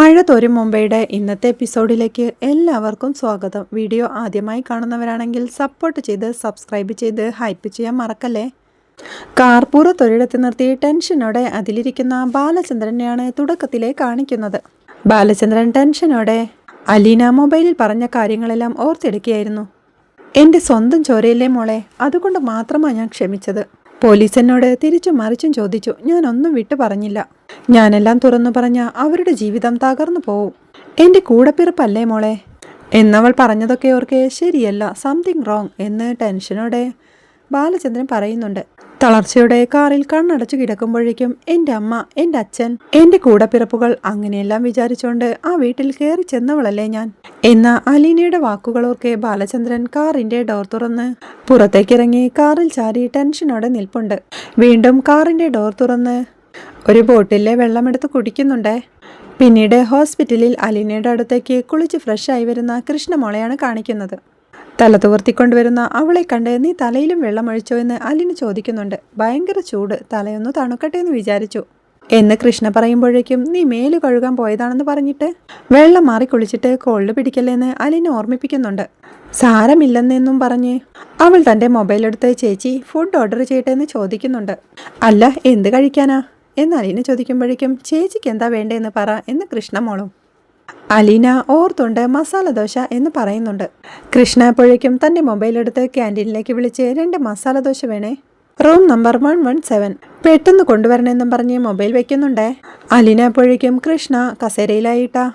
മഴ തോരും മുംബൈയുടെ ഇന്നത്തെ എപ്പിസോഡിലേക്ക് എല്ലാവർക്കും സ്വാഗതം. വീഡിയോ ആദ്യമായി കാണുന്നവരാണെങ്കിൽ സപ്പോർട്ട് ചെയ്ത് സബ്സ്ക്രൈബ് ചെയ്ത് ഹൈപ്പ് ചെയ്യാൻ മറക്കല്ലേ? കാർപൂർ തൊഴിലെത്തി നിർത്തി ടെൻഷനോടെ അതിലിരിക്കുന്ന ബാലചന്ദ്രനെയാണ് തുടക്കത്തിലെ കാണിക്കുന്നത്. ബാലചന്ദ്രൻ ടെൻഷനോടെ അലീന മൊബൈലിൽ പറഞ്ഞ കാര്യങ്ങളെല്ലാം ഓർത്തെടുക്കുകയായിരുന്നു. എന്റെ സ്വന്തം ചോരയില്ലേ മോളെ? അതുകൊണ്ട് മാത്രമാണ് ഞാൻ ക്ഷമിച്ചത്. പോലീസ് എന്നോട് തിരിച്ചും മറിച്ചും ചോദിച്ചു. ഞാനൊന്നും വിട്ടു പറഞ്ഞില്ല. ഞാനെല്ലാം തുറന്നു പറഞ്ഞ അവരുടെ ജീവിതം തകർന്നു പോവും. എന്റെ കൂടപ്പിറപ്പല്ലേ മോളെ? എന്നവൾ പറഞ്ഞതൊക്കെ ഓർക്കെ ശരിയല്ല സംതിങ് റോങ് എന്ന് ടെൻഷനോടെ ബാലചന്ദ്രൻ പറയുന്നുണ്ട്. തളർച്ചയുടെ കാറിൽ കണ്ണടച്ചു കിടക്കുമ്പോഴേക്കും എന്റെ അമ്മ എന്റെ അച്ഛൻ എന്റെ കൂടപ്പിറപ്പുകൾ അങ്ങനെയെല്ലാം വിചാരിച്ചുകൊണ്ട് ആ വീട്ടിൽ കയറി ചെന്നവളല്ലേ ഞാൻ. എന്ന അലീനയുടെ വാക്കുകളോർക്കെ ബാലചന്ദ്രൻ കാറിന്റെ ഡോർ തുറന്ന് പുറത്തേക്കിറങ്ങി കാറിൽ ചാരി ടെൻഷനോടെ നിൽപ്പുണ്ട്. വീണ്ടും കാറിന്റെ ഡോർ തുറന്ന് ഒരു ബോട്ടിലെ വെള്ളമെടുത്ത് കുടിക്കുന്നുണ്ടേ. പിന്നീട് ഹോസ്പിറ്റലിൽ അലീനയുടെ അടുത്തേക്ക് കുളിച്ച് ഫ്രഷായി വരുന്ന കൃഷ്ണമോളെയാണ് കാണിക്കുന്നത്. തല തുവർത്തിക്കൊണ്ടുവരുന്ന അവളെ കണ്ട് നീ തലയിലും വെള്ളമൊഴിച്ചോ എന്ന് അലിന് ചോദിക്കുന്നുണ്ട്. ഭയങ്കര ചൂട്. തലയൊന്ന് തണുക്കട്ടെ എന്ന് വിചാരിച്ചു. എന്ന് കൃഷ്ണ പറയുമ്പോഴേക്കും നീ മേൽ കഴുകാൻ പോയതാണെന്ന് പറഞ്ഞിട്ട് വെള്ളം മാറി കുളിച്ചിട്ട് കോൾഡ് പിടിക്കല്ലേന്ന് അലിനെ ഓർമ്മിപ്പിക്കുന്നുണ്ട്. സാരമില്ലെന്നെന്നും പറഞ്ഞ് അവൾ തന്റെ മൊബൈൽ എടുത്ത് ചേച്ചി ഫുഡ് ഓർഡർ ചെയ്യട്ടെ എന്ന് ചോദിക്കുന്നുണ്ട്. അല്ല എന്ത് കഴിക്കാനാ? എന്ന് അലിനെ ചോദിക്കുമ്പോഴേക്കും ചേച്ചിക്ക് എന്താ വേണ്ടതെന്ന് പറ എന്ന് കൃഷ്ണമോളും അലീന ഓർത്തുണ്ട് മസാല ദോശ എന്ന് പറയുന്നുണ്ട്. കൃഷ്ണ അപ്പോഴേക്കും തന്റെ മൊബൈൽ എടുത്ത് ക്യാന്റീനിലേക്ക് വിളിച്ച് രണ്ട് മസാല ദോശ വേണേ? Room number one one seven. പെട്ടെന്ന് കൊണ്ടുവരണമെന്നും പറഞ്ഞ് മൊബൈൽ വെക്കുന്നുണ്ടേ. അലീന അപ്പോഴേക്കും കൃഷ്ണ കസേരയിലായിട്ടാ.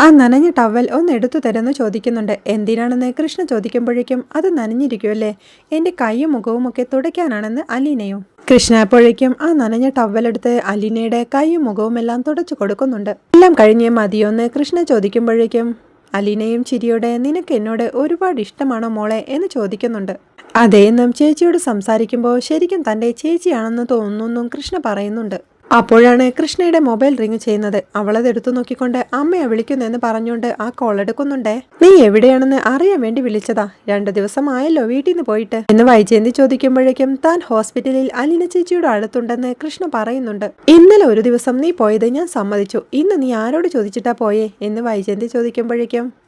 ആ നനഞ്ഞ ടവൽ ഒന്ന് എടുത്തു തരുമെന്ന് ചോദിക്കുന്നുണ്ട്. എന്തിനാണെന്ന് കൃഷ്ണ ചോദിക്കുമ്പോഴേക്കും അത് നനഞ്ഞിരിക്കുമല്ലേ എന്റെ കൈയും മുഖവും ഒക്കെ തുടയ്ക്കാനാണെന്ന് അലീനയും. കൃഷ്ണ അപ്പോഴേക്കും ആ നനഞ്ഞ ടവലെടുത്ത് അലീനയുടെ കൈയും മുഖവും എല്ലാം തുടച്ചു കൊടുക്കുന്നുണ്ട്. എല്ലാം കഴിഞ്ഞ് മതിയോന്ന് കൃഷ്ണ ചോദിക്കുമ്പോഴേക്കും അലീനയും ചിരിയോടെ നിനക്ക് എന്നോട് ഒരുപാട് ഇഷ്ടമാണോ മോളെ? എന്ന് ചോദിക്കുന്നുണ്ട്. അതേന്നും ചേച്ചിയോട് സംസാരിക്കുമ്പോൾ ശരിക്കും തന്റെ ചേച്ചിയാണെന്ന് തോന്നുന്നു കൃഷ്ണ പറയുന്നുണ്ട്. അപ്പോഴാണ് കൃഷ്ണയുടെ മൊബൈൽ റിങ് ചെയ്യുന്നത്. അവളത് എടുത്തു നോക്കിക്കൊണ്ട് അമ്മയെ വിളിക്കുന്നെന്ന് പറഞ്ഞുകൊണ്ട് ആ കോൾ എടുക്കുന്നുണ്ടേ. നീ എവിടെയാണെന്ന് അറിയാൻ വേണ്ടി വിളിച്ചതാ. രണ്ടു ദിവസമായല്ലോ വീട്ടിൽ നിന്ന് പോയിട്ട്. എന്ന് വൈജയന്തി ചോദിക്കുമ്പോഴേക്കും താൻ ഹോസ്പിറ്റലിൽ അലിന ചേച്ചിയുടെ അടുത്തുണ്ടെന്ന് കൃഷ്ണ പറയുന്നുണ്ട്. ഇന്നലെ ഒരു ദിവസം നീ പോയത് ഞാൻ സമ്മതിച്ചു. ഇന്ന് നീ ആരോട് ചോദിച്ചിട്ടാ പോയേ? എന്ന് വൈജയന്തി ചോദിക്കുമ്പോഴേക്കും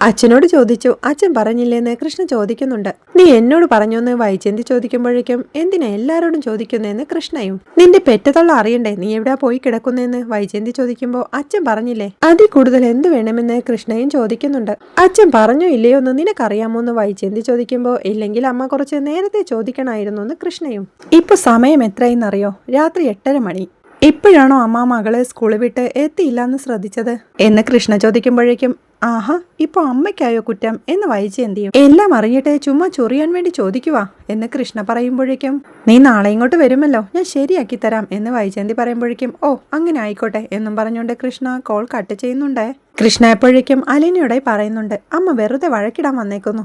അച്ഛനോട് ചോദിച്ചു അച്ഛൻ പറഞ്ഞില്ലേന്ന് കൃഷ്ണ ചോദിക്കുന്നുണ്ട്. നീ എന്നോട് പറഞ്ഞു പറഞ്ഞോന്ന് വൈചന്തി ചോദിക്കുമ്പോഴേക്കും എന്തിനാ എല്ലാരോടും ചോദിക്കുന്നേന്ന് കൃഷ്ണയും. നിന്റെ പെറ്റത്തുള്ള അറിയണ്ടേ നീ എവിടെ പോയി കിടക്കുന്നേന്ന്? വൈചന്തി ചോദിക്കുമ്പോൾ അച്ഛൻ പറഞ്ഞില്ലേ അതിൽ കൂടുതൽ എന്ത് വേണമെന്ന് കൃഷ്ണയും ചോദിക്കുന്നുണ്ട്. അച്ഛൻ പറഞ്ഞോ ഇല്ലയോ എന്ന് നിനക്കറിയാമോ എന്ന് വൈചന്തി ചോദിക്കുമ്പോൾ ഇല്ലെങ്കിൽ അമ്മ കുറച്ച് നേരത്തെ ചോദിക്കണമായിരുന്നു എന്ന് കൃഷ്ണയും. ഇപ്പൊ സമയം എത്രയെന്നറിയോ? രാത്രി എട്ടര മണി. ഇപ്പോഴാണോ അമ്മ മകളെ സ്കൂളിൽ വിട്ട് എത്തിയില്ല എന്ന് ശ്രദ്ധിച്ചത്? എന്ന് കൃഷ്ണ ചോദിക്കുമ്പോഴേക്കും ആഹാ ഇപ്പൊ അമ്മയ്ക്കായോ കുറ്റം? എന്ന് വായിച്ച് എന്ത് ചെയ്യും? എല്ലാം അറിഞ്ഞിട്ട് ചുമ്മാ ചൊറിയാൻ വേണ്ടി ചോദിക്കുവാ എന്ന് കൃഷ്ണ പറയുമ്പോഴേക്കും നീ നാളെ ഇങ്ങോട്ട് വരുമല്ലോ ഞാൻ ശരിയാക്കി തരാം എന്ന് വൈജയന്തി പറയുമ്പോഴേക്കും ഓ അങ്ങനെ ആയിക്കോട്ടെ എന്നും പറഞ്ഞുകൊണ്ട് കൃഷ്ണ കോൾ കട്ട് ചെയ്യുന്നുണ്ടേ. കൃഷ്ണ എപ്പോഴേക്കും അലിനയോടെ പറയുന്നുണ്ട് അമ്മ വെറുതെ വഴക്കിടാൻ വന്നേക്കുന്നു.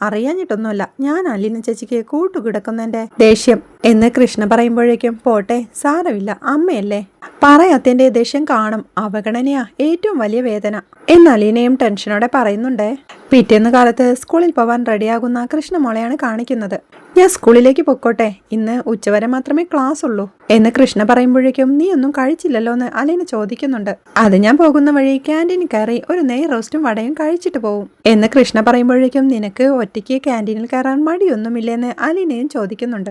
അറിയാഞ്ഞിട്ടൊന്നുമല്ല ഞാൻ അലിന ചേച്ചിക്ക് കൂട്ടുകിടക്കുന്നതിന്റെ ദേഷ്യം എന്ന് കൃഷ്ണ പറയുമ്പോഴേക്കും പോട്ടെ സാരമില്ല അമ്മയല്ലേ? പറയാത്തതിന്റെ ദേഷ്യം കാണും അവഗണനയാ ഏറ്റവും വലിയ വേദന. എന്ന് അലീനയും ടെൻഷനോടെ പറയുന്നുണ്ട് പിറ്റേന്ന് കാലത്ത് സ്കൂളിൽ പോവാൻ റെഡിയാകുന്ന കൃഷ്ണമോളെയാണ് കാണിക്കുന്നത്. ഞാൻ സ്കൂളിലേക്ക് പൊക്കോട്ടെ ഇന്ന് ഉച്ചവരെ മാത്രമേ ക്ലാസ് ഉള്ളൂ എന്ന് കൃഷ്ണ പറയുമ്പോഴേക്കും നീ ഒന്നും കഴിച്ചില്ലല്ലോ എന്ന് അലീന ചോദിക്കുന്നുണ്ട്. അത് ഞാൻ പോകുന്ന വഴി ക്യാന്റീനിൽ കയറി ഒരു നെയ് റോസ്റ്റും വടയും കഴിച്ചിട്ട് പോവും. എന്ന് കൃഷ്ണ പറയുമ്പോഴേക്കും നിനക്ക് ഒറ്റയ്ക്ക് ക്യാന്റീനിൽ കയറാൻ മടിയൊന്നുമില്ലെന്ന് അലീനയും ചോദിക്കുന്നുണ്ട്.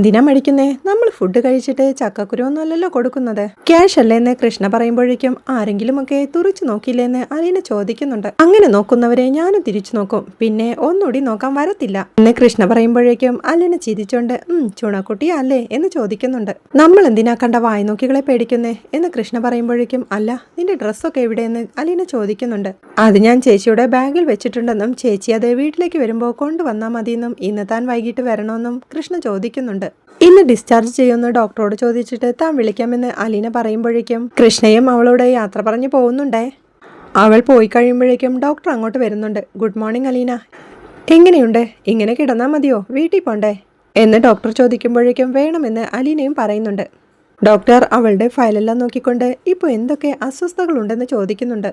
എന്തിനാ മടിക്കുന്നേ? നമ്മൾ ഫുഡ് കഴിച്ചിട്ട് ചക്കക്കുരു ഒന്നുമല്ലല്ലോ കൊടുക്കുന്നത്. ക്യാഷ് അല്ലേന്ന് കൃഷ്ണ പറയുമ്പോഴേക്കും ആരെങ്കിലുമൊക്കെ തുറച്ചു നോക്കിയില്ലേന്ന് അലീന ചോദിക്കുന്നുണ്ട്. അങ്ങനെ നോക്കുന്നവരെ ഞാനും തിരിച്ചു നോക്കും. പിന്നെ ഒന്നുകൂടി നോക്കാൻ വരത്തില്ല. എന്ന് കൃഷ്ണ പറയുമ്പോഴേക്കും അലീന ചിരിച്ചോണ്ട് ഉം ചുണക്കുട്ടി അല്ലേ എന്ന് ചോദിക്കുന്നുണ്ട്. നമ്മൾ എന്തിനാ കണ്ട വായ്നോക്കികളെ പേടിക്കുന്നേ? എന്ന് കൃഷ്ണ പറയുമ്പോഴേക്കും അല്ല നിന്റെ ഡ്രസ്സൊക്കെ എവിടെയെന്ന്? അലീന ചോദിക്കുന്നുണ്ട്. അത് ഞാൻ ചേച്ചിയുടെ ബാഗിൽ വെച്ചിട്ടുണ്ടെന്നും ചേച്ചി അത് വീട്ടിലേക്ക് വരുമ്പോൾ കൊണ്ടുവന്നാൽ മതിയെന്നും ഇന്ന് താൻ വൈകിട്ട് വരണമെന്നും കൃഷ്ണ ചോദിക്കുന്നുണ്ട്. ഇന്ന് ഡിസ്ചാർജ് ചെയ്യുന്ന ഡോക്ടറോട് ചോദിച്ചിട്ട് താൻ വിളിക്കാമെന്ന് അലീന പറയുമ്പോഴേക്കും കൃഷ്ണയും അവളോട് യാത്ര പറഞ്ഞു പോകുന്നുണ്ടേ. അവൾ പോയി കഴിയുമ്പോഴേക്കും ഡോക്ടർ അങ്ങോട്ട് വരുന്നുണ്ട്. Good morning Aleena. എങ്ങനെയുണ്ട്? ഇങ്ങനെ കിടന്നാൽ മതിയോ? വീട്ടിൽ പോണ്ടേ? എന്ന് ഡോക്ടർ ചോദിക്കുമ്പോഴേക്കും വേണമെന്ന് അലീനയും പറയുന്നുണ്ട്. ഡോക്ടർ അവളുടെ ഫയലെല്ലാം നോക്കിക്കൊണ്ട് ഇപ്പോൾ എന്തൊക്കെ അസ്വസ്ഥതകളുണ്ടെന്ന് ചോദിക്കുന്നുണ്ട്.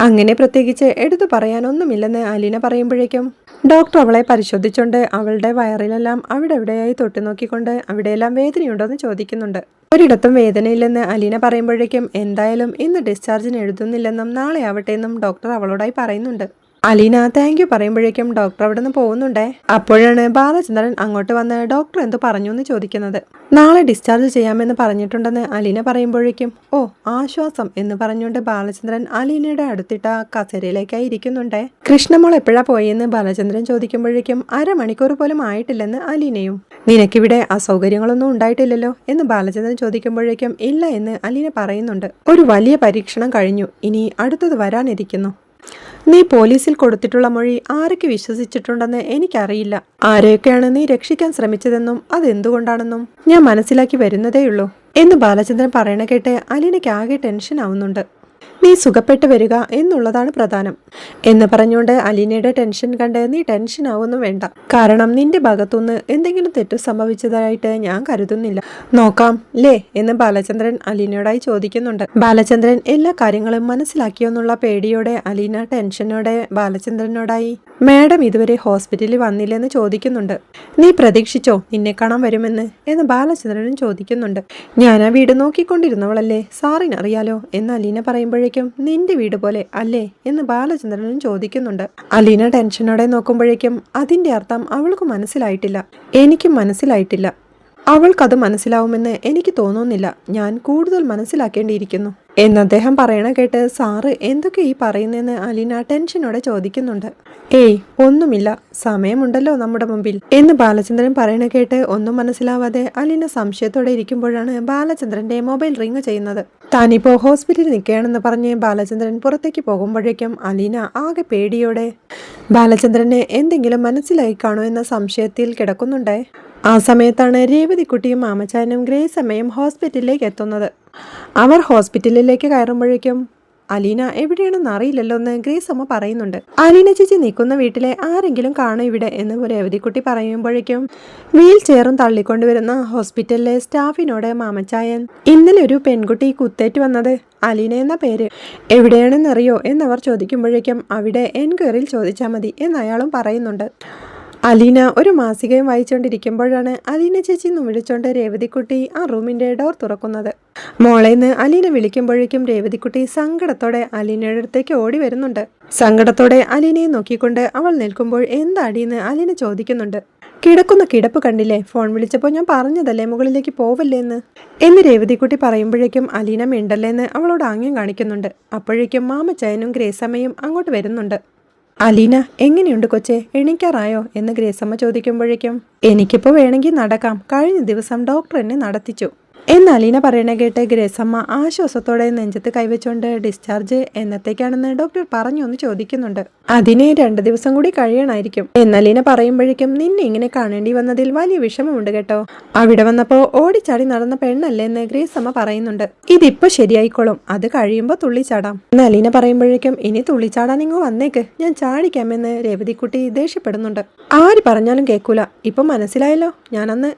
അങ്ങനെ പ്രത്യേകിച്ച് എടുത്തു പറയാനൊന്നുമില്ലെന്ന് അലീന പറയുമ്പോഴേക്കും ഡോക്ടർ അവളെ പരിശോധിച്ചുകൊണ്ട് അവളുടെ വയറിലെല്ലാം അവിടെ എവിടെയായി തൊട്ടു നോക്കിക്കൊണ്ട് അവിടെയെല്ലാം വേദനയുണ്ടോ എന്ന് ചോദിക്കുന്നുണ്ട്. ഒരിടത്തും വേദനയില്ലെന്ന് അലീന പറയുമ്പോഴേക്കും എന്തായാലും ഇന്ന് ഡിസ്ചാർജിന് എഴുതുന്നില്ലെന്നും നാളെ ആവട്ടെ എന്നും ഡോക്ടർ അവളോടായി പറയുന്നുണ്ട്. അലീന താങ്ക് യു പറയുമ്പോഴേക്കും ഡോക്ടർ അവിടെ നിന്ന് പോകുന്നുണ്ടേ. അപ്പോഴാണ് ബാലചന്ദ്രൻ അങ്ങോട്ട് വന്ന് ഡോക്ടർ എന്ത് പറഞ്ഞു എന്ന് ചോദിക്കുന്നത്. നാളെ ഡിസ്ചാർജ് ചെയ്യാമെന്ന് പറഞ്ഞിട്ടുണ്ടെന്ന് അലീന പറയുമ്പോഴേക്കും ഓ ആശ്വാസം എന്ന് പറഞ്ഞുകൊണ്ട് ബാലചന്ദ്രൻ അലീനയുടെ അടുത്തിട്ട കസേരയിലേക്കായി ഇരിക്കുന്നുണ്ടേ. കൃഷ്ണമോൾ എപ്പോഴാ പോയെന്ന് ബാലചന്ദ്രൻ ചോദിക്കുമ്പോഴേക്കും അരമണിക്കൂർ പോലും ആയിട്ടില്ലെന്ന് അലീനയും. നിനക്കിവിടെ അസൗകര്യങ്ങളൊന്നും ഉണ്ടായിട്ടില്ലല്ലോ എന്ന് ബാലചന്ദ്രൻ ചോദിക്കുമ്പോഴേക്കും ഇല്ല എന്ന് അലീന പറയുന്നുണ്ട്. ഒരു വലിയ പരീക്ഷണം കഴിഞ്ഞു. ഇനി അടുത്തത് വരാനിരിക്കുന്നു. നീ പോലീസിൽ കൊടുത്തിട്ടുള്ള മൊഴി ആരൊക്കെ വിശ്വസിച്ചിട്ടുണ്ടെന്ന് എനിക്കറിയില്ല. ആരെയൊക്കെയാണ് നീ രക്ഷിക്കാൻ ശ്രമിച്ചതെന്നും അതെന്തുകൊണ്ടാണെന്നും ഞാൻ മനസ്സിലാക്കി വരുന്നതേയുള്ളൂ. എന്ന് ബാലചന്ദ്രൻ പറയണ കേട്ട് അലീനയ്ക്ക് ആകെ ടെൻഷൻ ആവുന്നുണ്ട്. നീ സുഖപ്പെട്ട് വരിക എന്നുള്ളതാണ് പ്രധാനം. എന്ന് പറഞ്ഞുകൊണ്ട് അലീനയുടെ ടെൻഷൻ കണ്ട് നീ ടെൻഷൻ ആവൊന്നും വേണ്ട. കാരണം നിന്റെ ഭാഗത്തുനിന്ന് എന്തെങ്കിലും തെറ്റ് സംഭവിച്ചതായിട്ട് ഞാൻ കരുതുന്നില്ല. നോക്കാം ലേ എന്ന് ബാലചന്ദ്രൻ അലീനയോടായി ചോദിക്കുന്നുണ്ട്. ബാലചന്ദ്രൻ എല്ലാ കാര്യങ്ങളും മനസ്സിലാക്കിയോന്നുള്ള പേടിയോടെ അലീന ടെൻഷനോടെ ബാലചന്ദ്രനോടായി മാഡം ഇതുവരെ ഹോസ്പിറ്റലിൽ വന്നില്ലെന്ന് ചോദിക്കുന്നുണ്ട്. നീ പ്രതീക്ഷിച്ചോ നിന്നെ കാണാൻ വരുമെന്ന്? എന്ന് ബാലചന്ദ്രനും ചോദിക്കുന്നുണ്ട്. ഞാൻ ആ വീട് നോക്കിക്കൊണ്ടിരുന്നവളല്ലേ? സാറിനറിയാലോ? എന്ന് അലീന പറയുമ്പോഴേക്കും നിന്റെ വീട് പോലെ അല്ലേ? എന്ന് ബാലചന്ദ്രനും ചോദിക്കുന്നുണ്ട്. അലീന ടെൻഷനോടെ നോക്കുമ്പോഴേക്കും അതിന്റെ അർത്ഥം അവൾക്ക് മനസ്സിലായിട്ടില്ല. എനിക്കും മനസ്സിലായിട്ടില്ല. അവൾക്കത് മനസ്സിലാവുമെന്ന് എനിക്ക് തോന്നുന്നില്ല. ഞാൻ കൂടുതൽ മനസ്സിലാക്കേണ്ടിയിരിക്കുന്നു. എന്ന് അദ്ദേഹം പറയണ കേട്ട് സാറ് എന്തൊക്കെ ഈ പറയുന്നതെന്ന് അലീന ടെൻഷനോടെ ചോദിക്കുന്നുണ്ട്. ഏയ് ഒന്നുമില്ല. സമയമുണ്ടല്ലോ നമ്മുടെ മുമ്പിൽ. എന്ന് ബാലചന്ദ്രൻ പറയണ കേട്ട് ഒന്നും മനസ്സിലാവാതെ അലീന സംശയത്തോടെ ഇരിക്കുമ്പോഴാണ് ബാലചന്ദ്രന്റെ മൊബൈൽ റിങ് ചെയ്യുന്നത്. താനിപ്പോ ഹോസ്പിറ്റലിൽ നിൽക്കുകയാണെന്ന് പറഞ്ഞ് ബാലചന്ദ്രൻ പുറത്തേക്ക് പോകുമ്പോഴേക്കും അലീന ആകെ പേടിയോടെ ബാലചന്ദ്രനെ എന്തെങ്കിലും മനസ്സിലായി കാണോ എന്ന സംശയത്തിൽ കിടക്കുന്നുണ്ടേ? ആ സമയത്താണ് രേവതിക്കുട്ടിയും മാമച്ചാനും ഗ്രേസ് അമ്മയും ഹോസ്പിറ്റലിലേക്ക് എത്തുന്നത്. അവർ ഹോസ്പിറ്റലിലേക്ക് കയറുമ്പോഴേക്കും അലീന എവിടെയാണെന്ന് അറിയില്ലല്ലോ എന്ന് ഗ്രേസ് അമ്മ പറയുന്നുണ്ട്. അലീന ചേച്ചി നിൽക്കുന്ന വീട്ടിലെ ആരെങ്കിലും കാണും ഇവിടെ എന്ന് രേവതിക്കുട്ടി പറയുമ്പോഴേക്കും വീൽ ചെയറും തള്ളിക്കൊണ്ടുവരുന്ന ഹോസ്പിറ്റലിലെ സ്റ്റാഫിനോട് മാമച്ചായൻ ഇന്നലെ ഒരു പെൺകുട്ടി കുത്തേറ്റ് വന്നത് അലീന എന്ന പേര്. എവിടെയാണെന്നറിയോ എന്നവർ ചോദിക്കുമ്പോഴേക്കും അവിടെ എൻക്വയറിയിൽ ചോദിച്ചാൽ മതി എന്നയാളും പറയുന്നുണ്ട്. അലീന ഒരു മാസികയും വായിച്ചുകൊണ്ടിരിക്കുമ്പോഴാണ് അലീന ചേച്ചി എന്ന് വിളിച്ചോണ്ട് രേവതിക്കുട്ടി ആ റൂമിന്റെ ഡോർ തുറക്കുന്നത്. മോളേന്ന് അലീന വിളിക്കുമ്പോഴേക്കും രേവതിക്കുട്ടി സങ്കടത്തോടെ അലീനയുടെ അടുത്തേക്ക് ഓടി വരുന്നുണ്ട്. സങ്കടത്തോടെ അലീനയെ നോക്കിക്കൊണ്ട് അവൾ നിൽക്കുമ്പോൾ എന്താടീന്ന് അലീന ചോദിക്കുന്നുണ്ട്. കിടക്കുന്ന കിടപ്പ് കണ്ടില്ലേ? ഫോൺ വിളിച്ചപ്പോൾ ഞാൻ പറഞ്ഞതല്ലേ മുകളിലേക്ക് പോവല്ലേ എന്ന്? എന്ന് രേവതിക്കുട്ടി പറയുമ്പോഴേക്കും അലീന മിണ്ടല്ലേ എന്ന് അവളോട് ആംഗ്യം കാണിക്കുന്നുണ്ട്. അപ്പോഴേക്കും മാമ ചയനും ഗ്രേസമ്മയും അങ്ങോട്ട് വരുന്നുണ്ട്. അലീന എങ്ങനെയുണ്ട് കൊച്ചെ? എണീക്കാറായോ? എന്ന് ഗ്രേസമ്മ ചോദിക്കുമ്പോഴേക്കും എനിക്കിപ്പോൾ വേണമെങ്കിൽ നടക്കാം. കഴിഞ്ഞ ദിവസം ഡോക്ടർ എന്നെ നടത്തിച്ചു. എന്ന് അലീന പറയണ കേട്ട് ഗ്രേസമ്മ ആശ്വാസത്തോടെ നെഞ്ചത്ത് കൈവച്ചുകൊണ്ട് ഡിസ്ചാർജ് എന്നത്തേക്കാണെന്ന് ഡോക്ടർ പറഞ്ഞു എന്ന് ചോദിക്കുന്നുണ്ട്. അതിനെ രണ്ട് ദിവസം കൂടി കഴിയണമായിരിക്കും എന്നലീന പറയുമ്പോഴേക്കും നിന്നെ ഇങ്ങനെ കാണേണ്ടി വന്നതിൽ വലിയ വിഷമമുണ്ട് കേട്ടോ. അവിടെ വന്നപ്പോ ഓടിച്ചാടി നടന്ന പെണ്ണല്ലേ എന്ന് ഗ്രേസമ്മ പറയുന്നുണ്ട്. ഇതിപ്പോ ശരിയായിക്കോളും. അത് കഴിയുമ്പോ തുള്ളിച്ചാടാം എന്നാൽ ഇന പറയുമ്പോഴേക്കും ഇനി തുള്ളിച്ചാടാൻ ഇങ്ങ് വന്നേക്ക്. ഞാൻ ചാടിക്കാമെന്ന് രേവതിക്കുട്ടി ദേഷ്യപ്പെടുന്നുണ്ട്. ആര് പറഞ്ഞാലും കേൾക്കൂല ഇപ്പൊ മനസ്സിലായല്ലോ. ഞാനന്ന്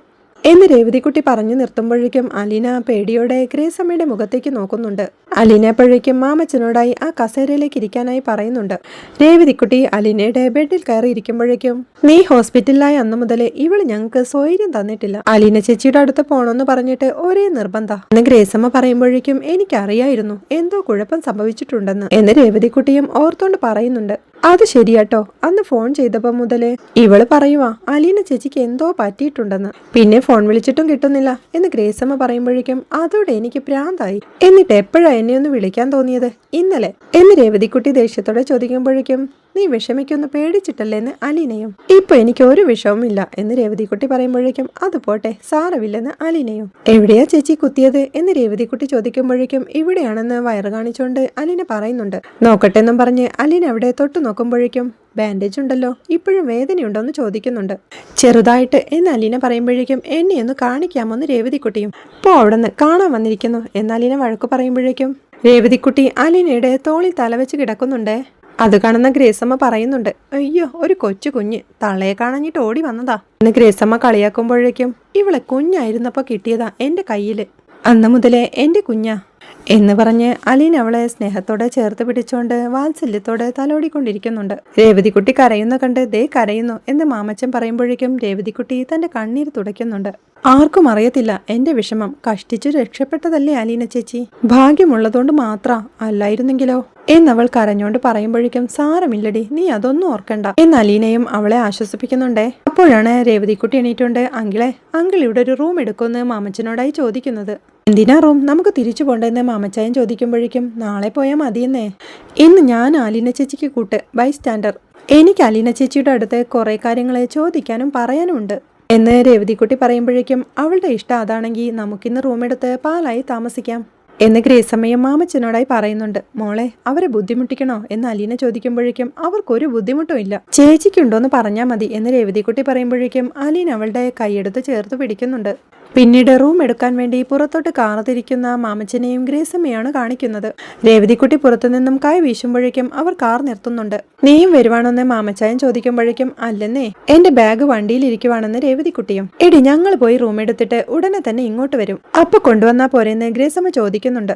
എന്ന് രേവതിക്കുട്ടി പറഞ്ഞു നിർത്തുമ്പോഴേക്കും അലീന പേടിയോടെ ഗ്രേസമ്മയുടെ മുഖത്തേക്ക് നോക്കുന്നുണ്ട്. അലീന അപ്പോഴേക്കും മാമച്ചനോടായി ആ കസേരയിലേക്ക് ഇരിക്കാനായി പറയുന്നുണ്ട്. രേവതിക്കുട്ടി അലീനയുടെ ബെഡിൽ കയറി ഇരിക്കുമ്പോഴേക്കും നീ ഹോസ്പിറ്റലിലായ അന്ന് മുതലേ ഇവൾ ഞങ്ങൾക്ക് സ്വൈര്യം തന്നിട്ടില്ല. അലീന ചേച്ചിയുടെ അടുത്ത് പോണമെന്ന് പറഞ്ഞിട്ട് ഒരേ നിർബന്ധ എന്ന് ഗ്രേസമ്മ പറയുമ്പോഴേക്കും എനിക്കറിയായിരുന്നു എന്തോ കുഴപ്പം സംഭവിച്ചിട്ടുണ്ടെന്ന് എന്ന് രേവതിക്കുട്ടിയും ഓർത്തോണ്ട് പറയുന്നുണ്ട്. അത് ശരിയാട്ടോ. അന്ന് ഫോൺ ചെയ്തപ്പോ മുതലേ ഇവൾ പറയുവാ അലീന ചേച്ചിക്ക് എന്തോ പറ്റിയിട്ടുണ്ടെന്ന്. പിന്നെ ഫോൺ വിളിച്ചിട്ടും കിട്ടുന്നില്ല. എന്ന് ഗ്രേസമ്മ പറയുമ്പോഴേക്കും അതോടെ എനിക്ക് പ്രാന്തായി എന്നിട്ട് എപ്പോഴാ എന്നെ ഒന്ന് വിളിക്കാൻ തോന്നിയത്? ഇന്നലെ. എന്ന് രേവതിക്കുട്ടി ദേഷ്യത്തോടെ ചോദിക്കുമ്പോഴേക്കും നീ വിഷമിക്കൊന്ന് പേടിച്ചിട്ടല്ലേ എന്ന് അലീനയും. ഇപ്പൊ എനിക്ക് ഒരു വിഷവും ഇല്ല എന്ന് രേവതിക്കുട്ടി പറയുമ്പോഴേക്കും അത് പോട്ടെ സാരമില്ലെന്ന് അലീനയും. എവിടെയാ ചേച്ചി കുത്തിയത് എന്ന് രേവതിക്കുട്ടി ചോദിക്കുമ്പോഴേക്കും ഇവിടെയാണെന്ന് വയറ് കാണിച്ചുകൊണ്ട് അലീന പറയുന്നുണ്ട്. നോക്കട്ടെ എന്നും പറഞ്ഞ് അലീന അവിടെ തൊട്ടു നോക്കുമ്പോഴേക്കും ബാൻഡേജ് ഉണ്ടല്ലോ ഇപ്പോഴും വേദനയുണ്ടോ എന്ന് ചോദിക്കുന്നുണ്ട്. ചെറുതായിട്ട് എന്ന് അലീന പറയുമ്പോഴേക്കും എന്നെ ഒന്ന് കാണിക്കാമോ എന്ന് രേവതിക്കുട്ടിയും. പോ അവിടെ നിന്ന് കാണാൻ വന്നിരിക്കുന്നു എന്ന് അലീന വഴക്ക് പറയുമ്പോഴേക്കും രേവതിക്കുട്ടി അലീനയുടെ തോളിൽ തലവെച്ച് കിടക്കുന്നുണ്ടേ. അത് കാണുന്ന ഗ്രേസമ്മ പറയുന്നുണ്ട് അയ്യോ ഒരു കൊച്ചു കുഞ്ഞ് തളയെ കാണഞ്ഞിട്ട് ഓടി വന്നതാ. എന്ന് ഗ്രേസമ്മ കളിയാക്കുമ്പോഴേക്കും ഇവളെ കുഞ്ഞായിരുന്നപ്പോ കിട്ടിയതാ എന്റെ കയ്യിൽ. അന്ന് മുതലേ എന്റെ കുഞ്ഞാ എന്ന് പറഞ്ഞ് അലീൻ അവളെ സ്നേഹത്തോടെ ചേർത്ത് പിടിച്ചുകൊണ്ട് വാത്സല്യത്തോടെ തലോടിക്കൊണ്ടിരിക്കുന്നുണ്ട്. രേവതിക്കുട്ടി കരയുന്ന കണ്ട് ദേ കരയുന്നു എന്ന് മാമച്ചൻ പറയുമ്പോഴേക്കും രേവതിക്കുട്ടി തന്റെ കണ്ണീർ തുടയ്ക്കുന്നുണ്ട്. ആർക്കും അറിയത്തില്ല എന്റെ വിഷമം കഷ്ടിച്ചു രക്ഷപ്പെട്ടതല്ലേ അലീന ചേച്ചി? ഭാഗ്യമുള്ളതുകൊണ്ട് മാത്ര അല്ലായിരുന്നെങ്കിലോ? എന്നവൾ കരഞ്ഞോണ്ട് പറയുമ്പോഴേക്കും സാരമില്ലടി നീ അതൊന്നും ഓർക്കണ്ട എന്ന് അലീനയും അവളെ ആശ്വസിപ്പിക്കുന്നുണ്ടേ. അപ്പോഴാണ് രേവതിക്കുട്ടി എണീറ്റുണ്ട് അങ്കിളെ അങ്കിൾ ഇവിടെ ഒരു റൂം എടുക്കുമെന്ന് മാമച്ചനോടായി ചോദിക്കുന്നത്. എന്തിനാ റൂം? നമുക്ക് തിരിച്ചു പോണ്ടെന്ന് മാമച്ചായൻ ചോദിക്കുമ്പോഴേക്കും നാളെ പോയാൽ മതിയെന്നേ. ഇന്ന് ഞാൻ അലീന ചേച്ചിക്ക് കൂട്ട് ബൈ സ്റ്റാൻഡർ എനിക്ക് അലീന ചേച്ചിയുടെ അടുത്ത് കുറേ കാര്യങ്ങളെ ചോദിക്കാനും പറയാനും ഉണ്ട്. എന്ന് രേവതിക്കുട്ടി പറയുമ്പോഴേക്കും അവളുടെ ഇഷ്ടം അതാണെങ്കിൽ നമുക്കിന്ന് റൂമെടുത്ത് പാലായി താമസിക്കാം. എന്ന് ഗ്രേസമ്മയും മാമച്ചനോടായി പറയുന്നുണ്ട് മോളെ അവരെ ബുദ്ധിമുട്ടിക്കണോ? എന്ന് അലീന ചോദിക്കുമ്പോഴേക്കും അവർക്കൊരു ബുദ്ധിമുട്ടും ഇല്ല. ചേച്ചിക്കുണ്ടോന്ന് പറഞ്ഞാൽ മതി. എന്ന് രേവതിക്കുട്ടി പറയുമ്പോഴേക്കും അലീന അവളുടെ കൈയെടുത്ത് ചേർത്ത് പിടിക്കുന്നുണ്ട്. പിന്നീട് റൂം എടുക്കാൻ വേണ്ടി പുറത്തോട്ട് കാർത്തിരിക്കുന്ന മാമച്ചനെയും ഗ്രേസമ്മയാണ് കാണിക്കുന്നത്. രേവതിക്കുട്ടി പുറത്തുനിന്നും കൈ വീശുമ്പോഴേക്കും അവർ കാർ നിർത്തുന്നുണ്ട്. നീയും വരുവാണെന്ന് മാമച്ചായൻ ചോദിക്കുമ്പോഴേക്കും അല്ലെന്നേ എന്റെ ബാഗ് വണ്ടിയിലിരിക്കുവാണെന്ന് രേവതിക്കുട്ടിയും. എടി ഞങ്ങൾ പോയി റൂം എടുത്തിട്ട് ഉടനെ തന്നെ ഇങ്ങോട്ട് വരും. അപ്പൊ കൊണ്ടുവന്നാ പോരെന്ന് ഗ്രേസമ്മ ചോദിക്കുന്നുണ്ട്.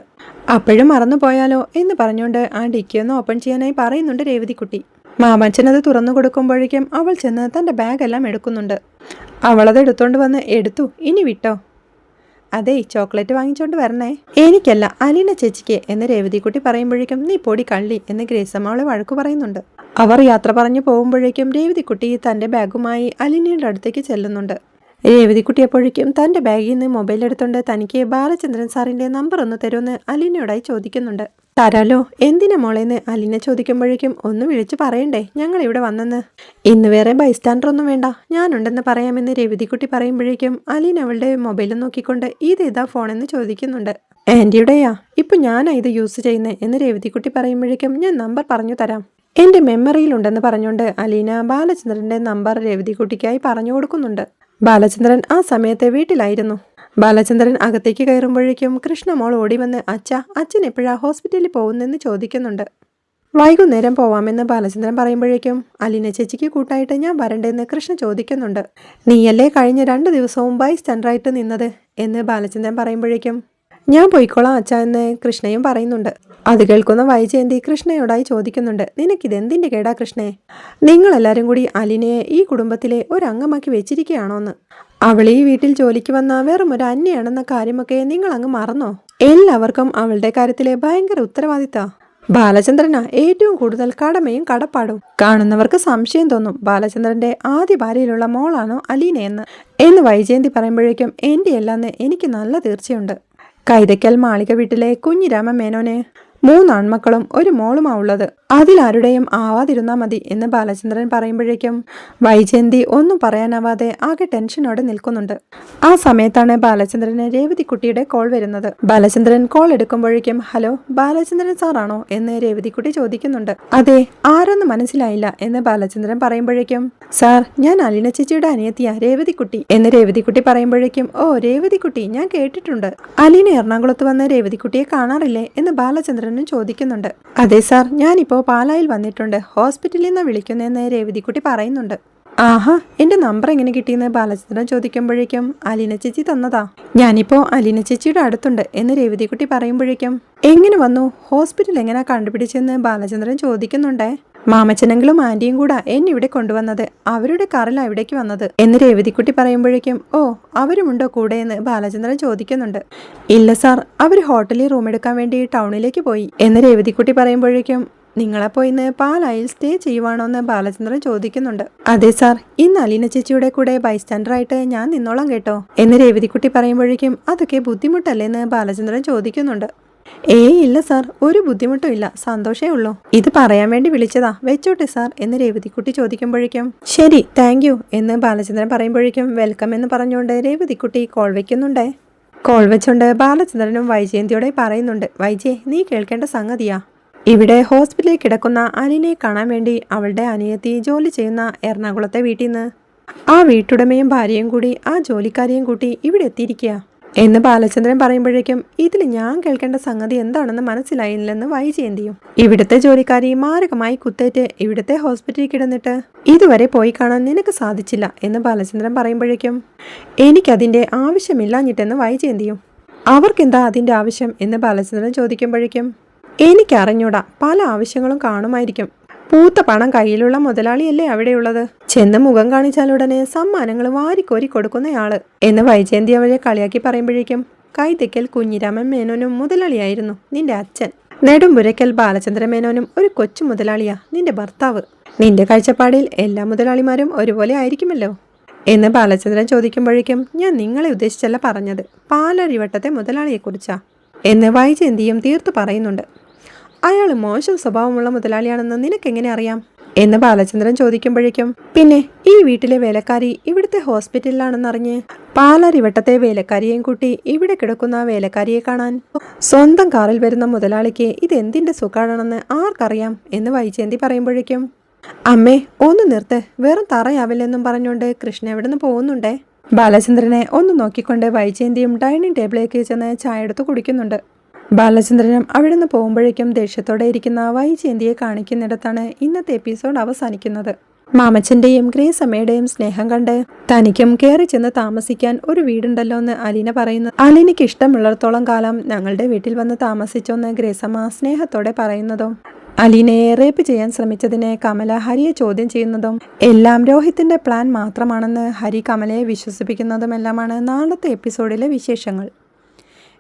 അപ്പോഴും മറന്നു പോയാലോ എന്ന് പറഞ്ഞുകൊണ്ട് ആ ഡിക്കിയൊന്ന് ഓപ്പൺ ചെയ്യാനായി പറയുന്നുണ്ട് രേവതിക്കുട്ടി. മാമച്ചനത് തുറന്നു കൊടുക്കുമ്പോഴേക്കും അവൾ ചെന്ന് തന്റെ ബാഗെല്ലാം എടുക്കുന്നുണ്ട്. അവളത് എടുത്തോണ്ട് വന്ന് എടുത്തു. ഇനി വിട്ടോ? അതെ ചോക്ലേറ്റ് വാങ്ങിച്ചോണ്ട് വരണേ. എനിക്കല്ല അലീന ചേച്ചിക്ക് എന്ന് രേവതിക്കുട്ടി പറയുമ്പോഴേക്കും നീ പൊടി കള്ളി എന്ന് ഗ്രേസമ്മ അവളെ വഴക്കു പറയുന്നുണ്ട്. അവർ യാത്ര പറഞ്ഞു പോകുമ്പോഴേക്കും രേവതിക്കുട്ടി തന്റെ ബാഗുമായി അലീനയുടെ അടുത്തേക്ക് ചെല്ലുന്നുണ്ട്. രേവതിക്കുട്ടി അപ്പോഴേക്കും തന്റെ ബാഗിൽ നിന്ന് മൊബൈൽ എടുത്തുകൊണ്ട് തനിക്ക് ബാലചന്ദ്രൻ സാറിന്റെ നമ്പർ ഒന്ന് തരുമെന്ന് അലീനയോടായി ചോദിക്കുന്നുണ്ട്. തരാലോ എന്തിനാ മോളേന്ന് അലീന ചോദിക്കുമ്പോഴേക്കും ഒന്ന് വിളിച്ചു പറയണ്ടേ ഞങ്ങൾ ഇവിടെ വന്നെന്ന്. ഇന്ന് വേറെ ബൈസ്റ്റാൻഡർ ഒന്നും വേണ്ട ഞാനുണ്ടെന്ന് പറയാമെന്ന് രേവതിക്കുട്ടി പറയുമ്പോഴേക്കും അലീന അവളുടെ മൊബൈൽ നോക്കിക്കൊണ്ട് ഇതേതാ ഫോണെന്ന് ചോദിക്കുന്നുണ്ട്. ആന്റിയുടെയാ ഇപ്പം ഞാനാ ഇത് യൂസ് ചെയ്യുന്നത് എന്ന് രേവതിക്കുട്ടി പറയുമ്പോഴേക്കും ഞാൻ നമ്പർ പറഞ്ഞു തരാം. എന്റെ മെമ്മറിയിലുണ്ടെന്ന് പറഞ്ഞുകൊണ്ട് അലീന ബാലചന്ദ്രന്റെ നമ്പർ രേവതിക്കുട്ടിക്കായി പറഞ്ഞു കൊടുക്കുന്നുണ്ട്. ബാലചന്ദ്രൻ ആ സമയത്തെ വീട്ടിലായിരുന്നു. ബാലചന്ദ്രൻ അകത്തേക്ക് കയറുമ്പോഴേക്കും കൃഷ്ണമോൾ ഓടി വന്ന് അച്ഛ അച്ഛൻ എപ്പോഴാ ഹോസ്പിറ്റലിൽ പോകുന്നെന്ന് ചോദിക്കുന്നുണ്ട്. വൈകുന്നേരം പോവാമെന്ന് ബാലചന്ദ്രൻ പറയുമ്പോഴേക്കും അലീന ചേച്ചിക്ക് കൂട്ടായിട്ട് ഞാൻ വരണ്ടെന്ന് കൃഷ്ണ ചോദിക്കുന്നുണ്ട്. നീയല്ലേ കഴിഞ്ഞ രണ്ട് ദിവസവും ബൈ സ്റ്റാൻഡറായിട്ട് നിന്നത്? എന്ന് ബാലചന്ദ്രൻ പറയുമ്പോഴേക്കും ഞാൻ പോയിക്കോളാം അച്ഛ എന്ന് കൃഷ്ണയും പറയുന്നുണ്ട്. അത് കേൾക്കുന്ന വൈജയന്തി കൃഷ്ണയോടായി ചോദിക്കുന്നുണ്ട് നിനക്കിതെന്തിന്റെ കേടാ കൃഷ്ണേ? നിങ്ങളെല്ലാവരും കൂടി അലിനയെ ഈ കുടുംബത്തിലെ ഒരംഗമാക്കി വെച്ചിരിക്കുകയാണോന്ന്? അവൾ ഈ വീട്ടിൽ ജോലിക്ക് വന്ന വെറും ഒരു അന്യയാണെന്ന കാര്യമൊക്കെ നിങ്ങൾ അങ്ങ് മറന്നോ? എല്ലാവർക്കും അവളുടെ കാര്യത്തിലെ ഭയങ്കര ഉത്തരവാദിത്ത. ബാലചന്ദ്രനാ ഏറ്റവും കൂടുതൽ കടമയും കടപ്പാടും. കാണുന്നവർക്ക് സംശയം തോന്നും ബാലചന്ദ്രന്റെ ആദ്യ ഭാര്യയിലുള്ള മോളാണോ അലീനയെന്ന്. എന്ന് വൈജയന്തി പറയുമ്പോഴേക്കും എന്റെ എല്ലാന്ന് എനിക്ക് നല്ല തീർച്ചയുണ്ട്. കൈതയ്ക്കൽ മാളിക വീട്ടിലെ കുഞ്ഞിരാമ മേനോന് മൂന്ന് ആൺമക്കളും ഒരു മോളുമാ ഉള്ളത്. അതിലാരുടെയും ആവാതിരുന്നാ മതി എന്ന് ബാലചന്ദ്രൻ പറയുമ്പോഴേക്കും വൈജയന്തി ഒന്നും പറയാനാവാതെ ആകെ ടെൻഷനോടെ നിൽക്കുന്നുണ്ട്. ആ സമയത്താണ് ബാലചന്ദ്രന് രേവതിക്കുട്ടിയുടെ കോൾ വരുന്നത്. ബാലചന്ദ്രൻ കോൾ എടുക്കുമ്പോഴേക്കും ഹലോ ബാലചന്ദ്രൻ സാറാണോ? എന്ന് രേവതിക്കുട്ടി ചോദിക്കുന്നുണ്ട്. അതെ ആരെന്ന് മനസ്സിലായില്ല എന്ന് ബാലചന്ദ്രൻ പറയുമ്പോഴേക്കും സാർ ഞാൻ അലിന ചേച്ചിയുടെ അനിയത്തിയ രേവതിക്കുട്ടി എന്ന് രേവതിക്കുട്ടി പറയുമ്പോഴേക്കും ഓ രേവതിക്കുട്ടി ഞാൻ കേട്ടിട്ടുണ്ട്. അലിന എറണാകുളത്ത് വന്ന് രേവതിക്കുട്ടിയെ കാണാറില്ലേ? എന്ന് ബാലചന്ദ്രനും ചോദിക്കുന്നുണ്ട്. അതെ സാർ ഞാനിപ്പോ പാലായിൽ വന്നിട്ടുണ്ട്. ഹോസ്പിറ്റലിൽ നിന്ന് വിളിക്കുന്നതെന്ന് രേവതിക്കുട്ടി പറയുന്നുണ്ട്. ആഹാ എന്റെ നമ്പർ എങ്ങനെ കിട്ടിയെന്ന് ബാലചന്ദ്രൻ ചോദിക്കുമ്പോഴേക്കും അലീന ചേച്ചി തന്നതാ. ഞാനിപ്പോ അലീന ചേച്ചിയുടെ അടുത്തുണ്ട് എന്ന് രേവതിക്കുട്ടി പറയുമ്പോഴേക്കും എങ്ങനെ വന്നു? ഹോസ്പിറ്റൽ എങ്ങനെ കണ്ടുപിടിച്ചെന്ന് ബാലചന്ദ്രൻ ചോദിക്കുന്നുണ്ടേ. മാമച്ചനെങ്കിലും ആന്റിയും കൂടാ എന്നെ ഇവിടെ കൊണ്ടുവന്നത്? അവരുടെ കാറിലാ ഇവിടേക്ക് വന്നത്. എന്ന് രേവതിക്കുട്ടി പറയുമ്പോഴേക്കും ഓ അവരുമുണ്ടോ കൂടെ? എന്ന് ബാലചന്ദ്രൻ ചോദിക്കുന്നുണ്ട്. ഇല്ല സാർ. അവർ ഹോട്ടലിൽ റൂം എടുക്കാൻ വേണ്ടി ടൗണിലേക്ക് പോയി. എന്ന് രേവതിക്കുട്ടി പറയുമ്പോഴേക്കും നിങ്ങളെ പോയി ഇന്ന് പാലായിൽ സ്റ്റേ ചെയ്യുവാണോ? എന്ന് ബാലചന്ദ്രൻ ചോദിക്കുന്നുണ്ട്. അതെ സാർ. ഇന്ന് അലീന ചേച്ചിയുടെ കൂടെ ബൈസ്റ്റാൻഡറായിട്ട് ഞാൻ നിന്നോളാം കേട്ടോ. എന്ന് രേവതിക്കുട്ടി പറയുമ്പോഴേക്കും അതൊക്കെ ബുദ്ധിമുട്ടല്ലേ? എന്ന് ബാലചന്ദ്രൻ ചോദിക്കുന്നുണ്ട്. ഏയ് ഇല്ല സാർ. ഒരു ബുദ്ധിമുട്ടും ഇല്ല. സന്തോഷേ ഉള്ളൂ. ഇത് പറയാൻ വേണ്ടി വിളിച്ചതാ. വെച്ചോട്ടെ സാർ എന്ന് രേവതിക്കുട്ടി ചോദിക്കുമ്പോഴേക്കും. ശരി താങ്ക് യു എന്ന് ബാലചന്ദ്രൻ പറയുമ്പോഴേക്കും വെൽക്കം എന്ന് പറഞ്ഞുകൊണ്ട് രേവതിക്കുട്ടി കോൾ വെക്കുന്നുണ്ടേ. കോൾ വെച്ചുകൊണ്ട് ബാലചന്ദ്രനും വൈജയന്തിയോടെ പറയുന്നുണ്ട് വൈജയ് നീ കേൾക്കേണ്ട സംഗതിയാ. ഇവിടെ ഹോസ്പിറ്റലിൽ കിടക്കുന്ന അനിനെ കാണാൻ വേണ്ടി അവളുടെ അനിയത്തി ജോലി ചെയ്യുന്ന എറണാകുളത്തെ വീട്ടിൽ നിന്ന്. ആ വീട്ടുടമയും ഭാര്യയും കൂടി ആ ജോലിക്കാരെയും കൂട്ടി ഇവിടെ എത്തിയിരിക്കുക എന്ന് ബാലചന്ദ്രൻ പറയുമ്പോഴേക്കും ഇതിൽ ഞാൻ കേൾക്കേണ്ട സംഗതി എന്താണെന്ന് മനസ്സിലായില്ലെന്ന് വൈജയന്തിയും ഇവിടുത്തെ ജോലിക്കാരി മാരകമായി കുത്തേറ്റ് ഇവിടുത്തെ ഹോസ്പിറ്റലിൽ കിടന്നിട്ട് ഇതുവരെ പോയി കാണാൻ നിനക്ക് സാധിച്ചില്ല എന്ന് ബാലചന്ദ്രൻ പറയുമ്പോഴേക്കും എനിക്കതിന്റെ ആവശ്യമില്ലാഞ്ഞിട്ടെന്ന് വൈജയന്തിയും അവർക്കെന്താ അതിന്റെ ആവശ്യം? എന്ന് ബാലചന്ദ്രൻ ചോദിക്കുമ്പോഴേക്കും എനിക്കറിഞ്ഞൂടാ പല ആവശ്യങ്ങളും കാണുമായിരിക്കും. പൂത്ത പണം കയ്യിലുള്ള മുതലാളിയല്ലേ അവിടെയുള്ളത്? ചെന്ന് മുഖം കാണിച്ചാലുടനെ സമ്മാനങ്ങൾ വാരിക്കോരി കൊടുക്കുന്നയാൾ. എന്ന് വൈജയന്തി അവളെ കളിയാക്കി പറയുമ്പോഴേക്കും കൈതെക്കൽ കുഞ്ഞിരാമൻ മേനോനും മുതലാളിയായിരുന്നു നിന്റെ അച്ഛൻ. നെടുമ്പുരയ്ക്കൽ ബാലചന്ദ്ര മേനോനും ഒരു കൊച്ചു മുതലാളിയാ നിന്റെ ഭർത്താവ്. നിന്റെ കാഴ്ചപ്പാടിൽ എല്ലാ മുതലാളിമാരും ഒരുപോലെ ആയിരിക്കുമല്ലോ? എന്ന് ബാലചന്ദ്രൻ ചോദിക്കുമ്പോഴേക്കും ഞാൻ നിങ്ങളെ ഉദ്ദേശിച്ചല്ല പറഞ്ഞത്. പാലരിവട്ടത്തെ മുതലാളിയെക്കുറിച്ചാ. എന്ന് വൈജയന്തിയും തീർത്തു പറയുന്നുണ്ട്. അയാൾ മോശം സ്വഭാവമുള്ള മുതലാളിയാണെന്ന് നിനക്കെങ്ങനെ അറിയാം? എന്ന് ബാലചന്ദ്രൻ ചോദിക്കുമ്പോഴേക്കും പിന്നെ ഈ വീട്ടിലെ വേലക്കാരി ഇവിടുത്തെ ഹോസ്പിറ്റലിലാണെന്നറിഞ്ഞ്? പാലരിവട്ടത്തെ വേലക്കാരിയെയും കൂട്ടി ഇവിടെ കിടക്കുന്ന വേലക്കാരിയെ കാണാൻ? സ്വന്തം കാറിൽ വരുന്ന മുതലാളിക്ക് ഇത് എന്തിന്റെ സുഖാണെന്ന് ആർക്കറിയാം? എന്ന് വൈജയന്തി പറയുമ്പോഴേക്കും അമ്മേ ഒന്ന് നിർത്ത്. വെറും തറയാവില്ലെന്നും പറഞ്ഞുകൊണ്ട് കൃഷ്ണ എവിടെ നിന്ന് പോകുന്നുണ്ടേ? ബാലചന്ദ്രനെ ഒന്ന് നോക്കിക്കൊണ്ട് വൈജയന്തിയും ഡൈനിങ് ടേബിളിലേക്ക് ചെന്ന് ചായ എടുത്ത് കുടിക്കുന്നുണ്ട്. ബാലചന്ദ്രനും അവിടുന്ന് പോകുമ്പോഴേക്കും ദേഷ്യത്തോടെ ഇരിക്കുന്ന വൈജയന്തിയെ കാണിക്കുന്നിടത്താണ് ഇന്നത്തെ എപ്പിസോഡ് അവസാനിക്കുന്നത്. മാമച്ചന്റെയും ഗ്രേസ് അമ്മയുടെയും സ്നേഹം കണ്ട് തനിക്കും കയറി ചെന്ന് താമസിക്കാൻ ഒരു വീടുണ്ടല്ലോ എന്ന് അലീന പറയുന്നു. അലീനയ്ക്ക് ഇഷ്ടമുള്ളിടത്തോളം കാലം ഞങ്ങളുടെ വീട്ടിൽ വന്ന് താമസിച്ചോന്ന് ഗ്രേസമ്മ സ്നേഹത്തോടെ പറയുന്നതും അലീനയെ റേപ്പ് ചെയ്യാൻ ശ്രമിച്ചതിനെ കമല ഹരിയെ ചോദ്യം ചെയ്യുന്നതും എല്ലാം രോഹിത്തിന്റെ പ്ലാൻ മാത്രമാണെന്ന് ഹരി കമലയെ വിശ്വസിപ്പിക്കുന്നതുമെല്ലാമാണ് നാളത്തെ എപ്പിസോഡിലെ വിശേഷങ്ങൾ.